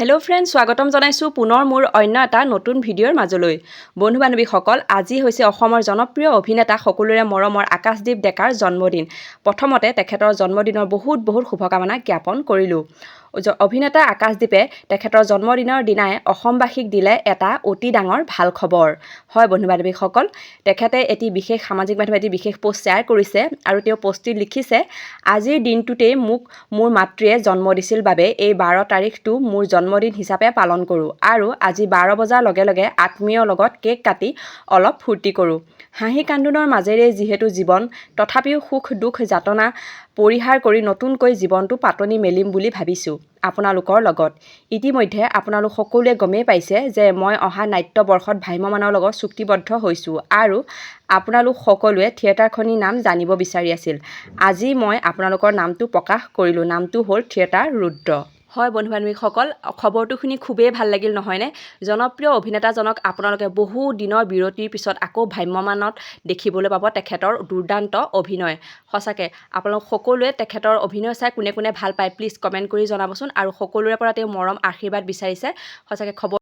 Hello friend স্বাগতম জনাইছোঁ পুনৰ মোৰ অন্য এটা নতুন ভিডিঅ'ৰ মাজলৈ। বন্ধু বান্ধৱীসকল আজি হৈছে অসমৰ জনপ্ৰিয় অভিনেতা সকলোৰে মৰমৰ আকাশদ্বীপ ডেকাৰ জন্মদিন। প্ৰথমতে তেখেতৰ জন্মদিনৰ বহুত বহুত শুভকামনা জ্ঞাপন কৰিলোঁ। অভিনেতা আকাশদ্বীপে তেখেতৰ জন্মদিনৰ দিনাই অসমবাসীক দিলে এটা অতি ডাঙৰ ভালো খবৰ। হয়, বন্ধু বান্ধৱীসকল, তেখেতে এটি বিশেষ সামাজিক মাধ্যমত এটি বিশেষ পোষ্ট শ্বেয়াৰ কৰিছে আৰু তেওঁ পোষ্টটিত লিখিছে, আজিৰ দিনটোতেই মোক মোৰ মাতৃয়ে জন্ম দিছিল বাবে এই বাৰ তাৰিখটো মোৰ জন্মদিন হিচাপে পালন কৰোঁ আৰু আজি বাৰ বজাৰ লগে লগে আত্মীয়ৰ লগত কেক কাটি অলপ ফূৰ্তি কৰোঁ। হাঁহি কান্দোনৰ মাজেৰে যিহেতু জীৱন, তথাপিও সুখ দুখ যাতনা পৰিহাৰ কৰি নতুনকৈ জীৱনটো পাতনি মেলিম বুলি ভাবিছোঁ। আপোনালোকৰ লগত। ইতিমধ্যে আপোনালোক সকলোৱে গমেই পাইছে যে মই অহা নাট্যবৰ্ষত ভ্ৰাম্যমানৰ লগত চুক্তিবদ্ধ হৈছোঁ আৰু আপোনালোক সকলোৱে থিয়েটাৰখনিৰ নাম জানিব বিচাৰি আছিল। আজি মই আপোনালোকৰ নামটো প্ৰকাশ কৰিলোঁ। নামটো হ'ল থিয়েটাৰ ৰুদ্ৰ। হয় বন্ধু বান্ধৱীসকল খবৰটো শুনি খুবেই ভাল লাগিল নহয়নে? জনপ্ৰিয় অভিনেতাজনক আপোনালোকে বহু দিনৰ বিৰতিৰ পিছত আকৌ ভ্ৰাম্যমানত দেখিবলৈ পাব তেখেতৰ দুৰ্দান্ত অভিনয়। সঁচাকৈ আপোনালোক সকলোৱে তেখেতৰ অভিনয় চাই কোনে কোনে ভাল পায় প্লিজ কমেণ্ট কৰি জনাবচোন আৰু সকলোৰে পৰা তেওঁ মৰম আশীৰ্বাদ বিচাৰিছে। সঁচাকৈ খবৰ